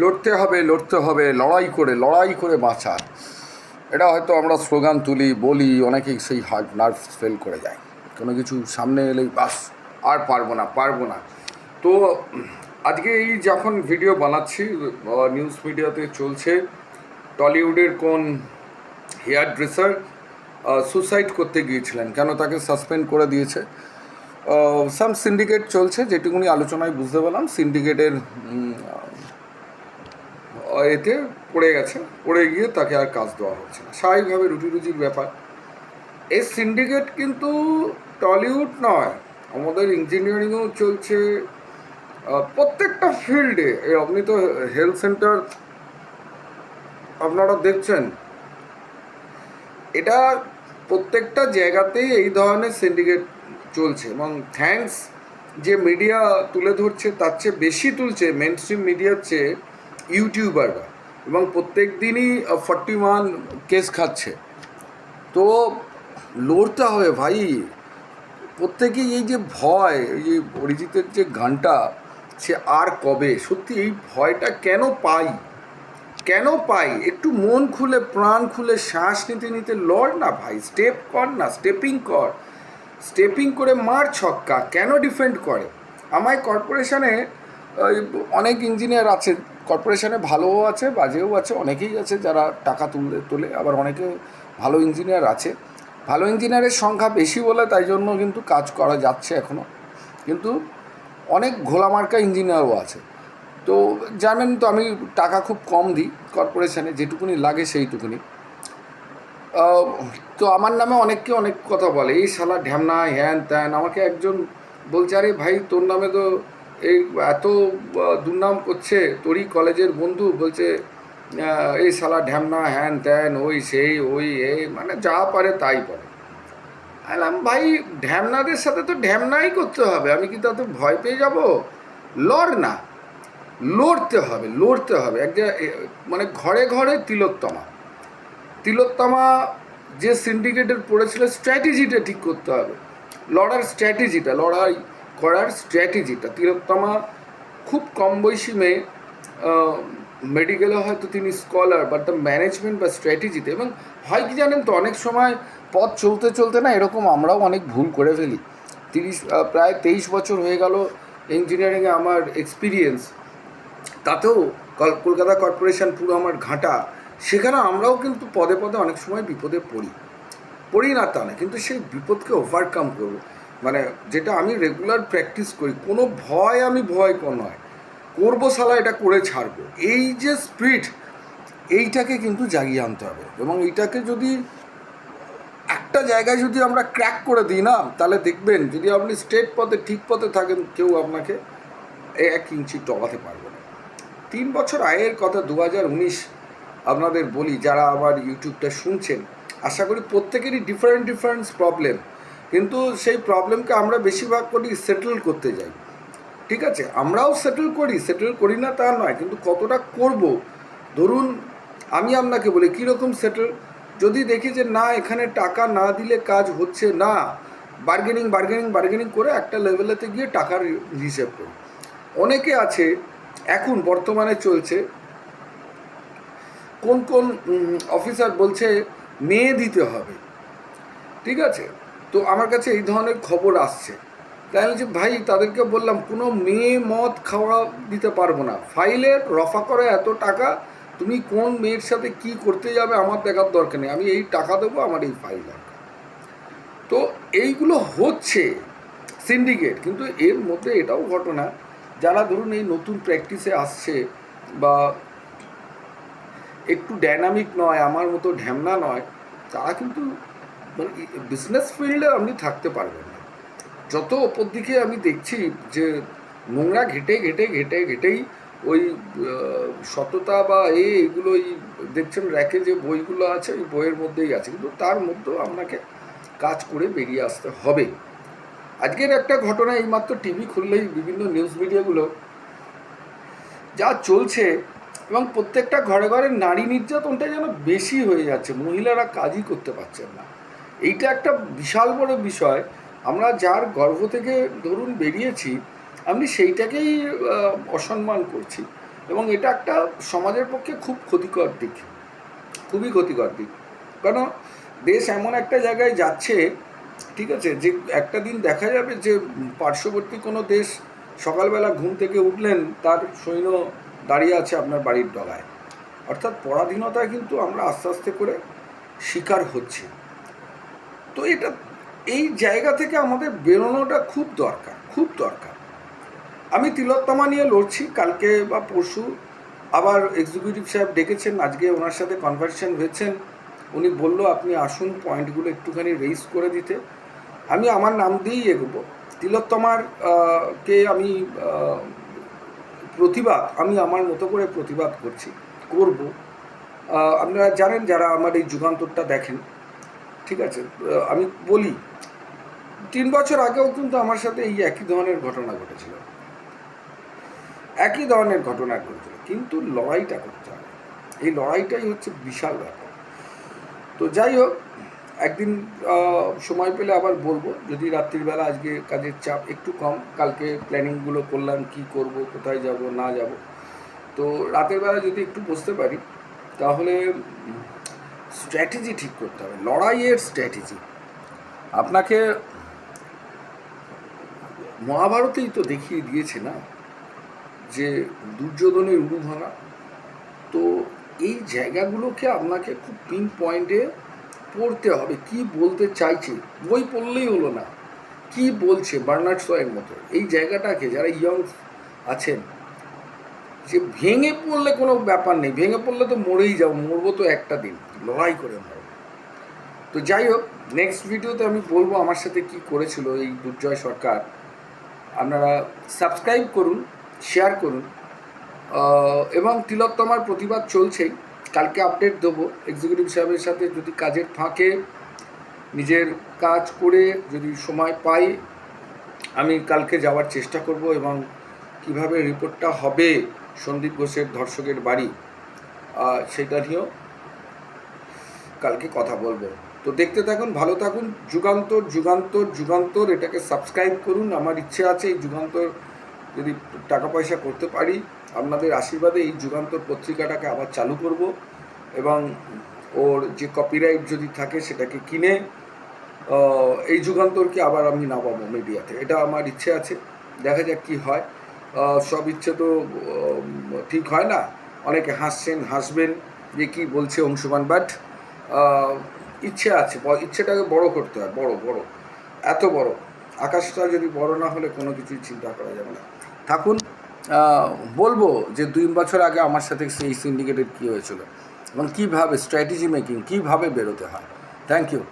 লড়তে হবে লড়তে হবে, লড়াই করে লড়াই করে বাঁচা এটা হয়তো আমরা স্লোগান তুলি, বলি, অনেকেই সেই হার্ট নার্ভ ফেল করে যায়। কোনো কিছু সামনে এলেই বাস, আর পারব না পারব না। তো আজকে এই যখন ভিডিও বানাচ্ছি নিউজ মিডিয়াতে চলছে, টলিউডের কোন হেয়ার ড্রেসার সুসাইড করতে গিয়েছিলেন। কেন তাকে সাসপেন্ড করে দিয়েছে? সাম সিন্ডিকেট চলছে, যেটুকুনি আলোচনায় বুঝতে পারলাম সিন্ডিকেটের এতে পড়ে গেছে। পড়ে গিয়ে তাকে আর কাজ দেওয়া হচ্ছে না। স্বাভাবিকভাবে রুটি রুজির ব্যাপার। এই সিন্ডিকেট কিন্তু টলিউড নয়। আমাদের ইঞ্জিনিয়ারিংও চলছে প্রত্যেকটা ফিল্ডে আপনি তো হেলথ সেন্টার আপনারা দেখছেন। এটা প্রত্যেকটা জায়গাতেই এই ধরনের সিন্ডিকেট চলছে। এবং থ্যাঙ্কস যে মিডিয়া তুলে ধরছে, তার চেয়ে বেশি তুলছে মেন স্ট্রিম মিডিয়ার চেয়ে ইউটিউবাররা এবং প্রত্যেক দিনই ফর্টি ওয়ান কেস খাচ্ছে। তো লড়তে হবে ভাই। প্রত্যেকেই এই যে ভয়, এই যে অরিজিতের যে গানটা, সে আর কবে? সত্যি এই ভয়টা কেন পাই? কেন পাই? একটু মন খুলে, প্রাণ খুলে শ্বাস নিতে নিতে লড় না ভাই। স্টেপ কর না, স্টেপিং কর। স্টেপিং করে মার ছক্কা। কেন ডিফেন্ড করে? আমায় কর্পোরেশনে অনেক ইঞ্জিনিয়ার আছে কর্পোরেশনে ভালোও আছে, বাজেও আছে, অনেকেই আছে যারা টাকা তুলে, তোলে, আবার অনেকে ভালো ইঞ্জিনিয়ার আছে। ভালো ইঞ্জিনিয়ারের সংখ্যা বেশি বলে তাই জন্য কিন্তু কাজ করা যাচ্ছে এখনও কিন্তু অনেক ঘোলামার্কা ইঞ্জিনিয়ারও আছে। তো জানেন তো আমি টাকা খুব কম দিই কর্পোরেশনে, যেটুকুনি লাগে সেইটুকুনি। তো আমার নামে অনেককে অনেক কথা বলে, এই শালা ঢ্যামনা, হ্যান ত্যান। আমাকে একজন বলছে, আরে ভাই, তোর নামে তো এই এত দুর্নাম করছে, তোরই কলেজের বন্ধু বলছে এই শালা ঢ্যামনা, হ্যান ত্যান, ওই সেই, ওই এই মানে যা পারে তাই পারে। আলাম ভাই, ঢ্যামনাদের সাথে তো ঢ্যামনাই করতে হবে, আমি কি তাতে ভয় পেয়ে যাব? লড় না, লড়তে হবে লড়তে হবে। এক মানে ঘরে ঘরে তিলোত্তমা। তিলোত্তমা যে সিন্ডিকেটের পড়েছিল স্ট্র্যাটেজিটা ঠিক করতে হবে। লড়ার স্ট্র্যাটেজিটা লড়াই করার স্ট্র্যাটেজিটা, তিলোত্তমা খুব কম বয়সী মেয়ে মেডিকেলে হয়তো তিনি স্কলার বাট দ্য ম্যানেজমেন্ট বা স্ট্র্যাটেজিতে এবং হয় কি জানেন তো, অনেক সময় পথ চলতে চলতে না এরকম আমরাও অনেক ভুল করে ফেলি। তিরিশ প্রায় তেইশ বছর হয়ে গেল ইঞ্জিনিয়ারিংয়ে আমার এক্সপিরিয়েন্স তাতেও কল- কলকাতা কর্পোরেশন পুরো আমার ঘাঁটা। সেখানে আমরাও কিন্তু পদে পদে অনেক সময় বিপদে পড়ি। পড়ি না তা না, কিন্তু সেই বিপদকে ওভারকাম করব। মানে যেটা আমি রেগুলার প্র্যাকটিস করি, কোনো ভয় আমি ভয় নয়। করব সালা এটা করে ছাড়বো। এই যে স্পিড এইটাকে কিন্তু জাগিয়ে আনতে হবে। এবং এইটাকে যদি একটা জায়গায় যদি আমরা ক্র্যাক করে দিই না, তাহলে দেখবেন যদি আপনি স্টেট পথে, ঠিক পথে থাকেন, কেউ আপনাকে এক ইঞ্চি টলাতে পারবে না। তিন বছর আয়ের কথা দু হাজার উনিশ আপনাদের বলি, যারা আবার ইউটিউবটা শুনছেন, আশা করি প্রত্যেকেরই ডিফারেন্ট ডিফারেন্ট প্রবলেম কিন্তু সেই প্রবলেমকে আমরা বেশিরভাগ করি সেটেল করতে যাই। ঠিক আছে? আমরাও সেটেল করি সেটেল করি না তা নয়, কিন্তু কতটা করব? ধরুন, আমি আপনাকে বলি, কীরকম সেটেল যদি দেখি যে না, এখানে টাকা না দিলে কাজ হচ্ছে না বার্গেনিং বার্গেনিং বার্গেনিং করে একটা লেভেলেতে গিয়ে টাকার হিসেব করি। অনেকে আছে, এখন বর্তমানে চলছে, কোন কোন অফিসার বলছে, মেয়ে দিতে হবে। ঠিক আছে? তো আমার কাছে এই ধরনের খবর আসছে। তাই আমি বলছি, ভাই তাদেরকে বললাম কোনো মেয়ে মদ খাওয়া দিতে পারব না। ফাইলে রফা করে এত টাকা তুমি কোন মেয়ের সাথে কি করতে যাবে আমার দেখার দরকার নেই। আমি এই টাকা দেবো আমার এই ফাইল দরকার। তো এইগুলো হচ্ছে সিন্ডিকেট কিন্তু এর মধ্যে এটাও ঘটনা যারা ধরুন এই নতুন প্র্যাকটিসে আসছে বা একটু ডাইনামিক নয় আমার মতো ঢ্যামনা নয় তারা কিন্তু মানে বিজনেস ফিল্ডে আপনি থাকতে পারবেন না। যত ওপর দিকে আমি দেখছি যে নোংরা ঘেটে ঘেটে ঘেটে ঘেটেই ওই সততা বা এ এগুলো এই দেখছেন র্যাকে যে বইগুলো আছে, ওই বইয়ের মধ্যেই আছে। কিন্তু তার মধ্যেও আপনাকে কাজ করে বেরিয়ে আসতে হবে। আজকের একটা ঘটনা এইমাত্র টিভি খুললেই বিভিন্ন নিউজ মিডিয়াগুলো যা চলছে এবং প্রত্যেকটা ঘরে ঘরে নারী নির্যাতনটা যেন বেশি হয়ে যাচ্ছে, মহিলারা কাজই করতে পারছেন না। এইটা একটা বিশাল বড় বিষয়। আমরা যার গর্ভ থেকে ধরুন বেরিয়েছি, আমি সেইটাকেই অসম্মান করছি। এবং এটা একটা সমাজের পক্ষে খুব ক্ষতিকর দিক। খুবই ক্ষতিকর দিক। কেন? দেশ এমন একটা জায়গায় যাচ্ছে, ঠিক আছে, যে একটা দিন দেখা যাবে যে পার্শ্ববর্তী কোনো দেশ সকালবেলা ঘুম থেকে উঠলেন, তার সৈন্য দাঁড়িয়ে আছে আপনার বাড়ির ডগায়। অর্থাৎ পরাধীনতা কিন্তু আমরা আস্তে আস্তে করে শিকার হচ্ছে। তো এটা, এই জায়গা থেকে আমাদের বেরোনোটা খুব দরকার খুব দরকার। আমি তিলোত্তমা নিয়ে লড়ছি, কালকে বা পরশু আবার এক্সিকিউটিভ সাহেব ডেকেছেন, আজকে ওনার সাথে কনভারসেশন হয়েছেন। উনি বলল, আপনি আসুন পয়েন্টগুলো একটুখানি রেইজ করে দিতে। আমি আমার নাম দিয়েই এগোবো। তিলোত্তমার কে আমি প্রতিবাদ, আমি আমার মতো করে প্রতিবাদ করছি, করব। আপনারা জানেন, যারা আমার এই যুগান্তরটা দেখেন ঠিক আছে আমি বলি, তিন বছর আগেও কিন্তু আমার সাথে এই একই ধরনের ঘটনা ঘটেছিল। একই ধরনের ঘটনা ঘটেছিল, কিন্তু লড়াইটা করতে হবে। এই লড়াইটাই হচ্ছে বিশাল ব্যাপার। তো যাই হোক, একদিন সময় পেলে আবার বলব, যদি রাত্রিবেলা আজকে কাজের চাপ একটু কম, কালকে প্ল্যানিংগুলো করলাম, কি করব, কোথায় যাব, না যাব, তো রাতের বেলা যদি একটু বসতে পারি, তাহলে স্ট্র্যাটেজি ঠিক করতে হবে, লড়াইয়ের স্ট্র্যাটেজি। আপনাকে মহাভারতেই তো দেখিয়ে দিয়েছে না যে দুর্যোধনের উড়ু ভাঙা তো এই জায়গাগুলোকে আপনাকে খুব পিন পয়েন্টে পড়তে হবে। কি বলতে চাইছে? বই পড়লেই হলো না। কি বলছে বার্নার্ড শয়ের মতো? এই জায়গাটাকে যারা ইয়ং আছেন যে ভেঙে পড়লে কোনো ব্যাপার নেই, ভেঙে পড়লে তো মরেই যাও মরবো তো একটা দিন, লড়াই করে মরবো। তো যাই হোক নেক্সট ভিডিওতে আমি বলব আমার সাথে কি করেছিল এই দুর্জয় সরকার। আপনারা সাবস্ক্রাইব করুন শেয়ার করুন এবং তিলোত্তমার প্রতিবাদ চলছেই। কালকে আপডেট দেবো এক্সিকিউটিভ সাহেবের সাথে যদি কাজের ফাঁকে নিজের কাজ করে যদি সময় পাই, আমি কালকে যাওয়ার চেষ্টা করব এবং কীভাবে রিপোর্টটা হবে সন্দীপ ঘোষের ধর্ষকের বাড়ি সেটা নিয়েও কালকে কথা বলব। তো দেখতে থাকুন, ভালো থাকুন, যুগান্তর যুগান্তর যুগান্তর, এটাকে সাবস্ক্রাইব করুন। আমার ইচ্ছে আছে এই যুগান্তর যদি টাকা পয়সা করতে পারি, আপনাদের আশীর্বাদে এই যুগান্তর পত্রিকাটাকে আবার চালু করব এবং ওর যে কপিরাইট যদি থাকে সেটাকে কিনে এই যুগান্তরকে আবার আমি নামাবো মিডিয়াতে এটা আমার ইচ্ছে আছে, দেখা যাক কি হয়। সব ইচ্ছে তো ঠিক হয় না। অনেকে হাসছেন, হাসবেন যে কি বলছে অংশুমান বাট ইচ্ছে আছে ইচ্ছেটাকে বড় করতে হয়, বড় বড়, এত বড়। আকাশটা যদি বড় না হলে কোনো কিছুই চিন্তা করা যাবে না। থাকুন বলব যে দুই বছর আগে আমার সাথে সেই সিন্ডিকেটের কী হয়েছিল এবং কীভাবে স্ট্র্যাটেজি মেকিং কীভাবে বেরোতে হয়। Thank you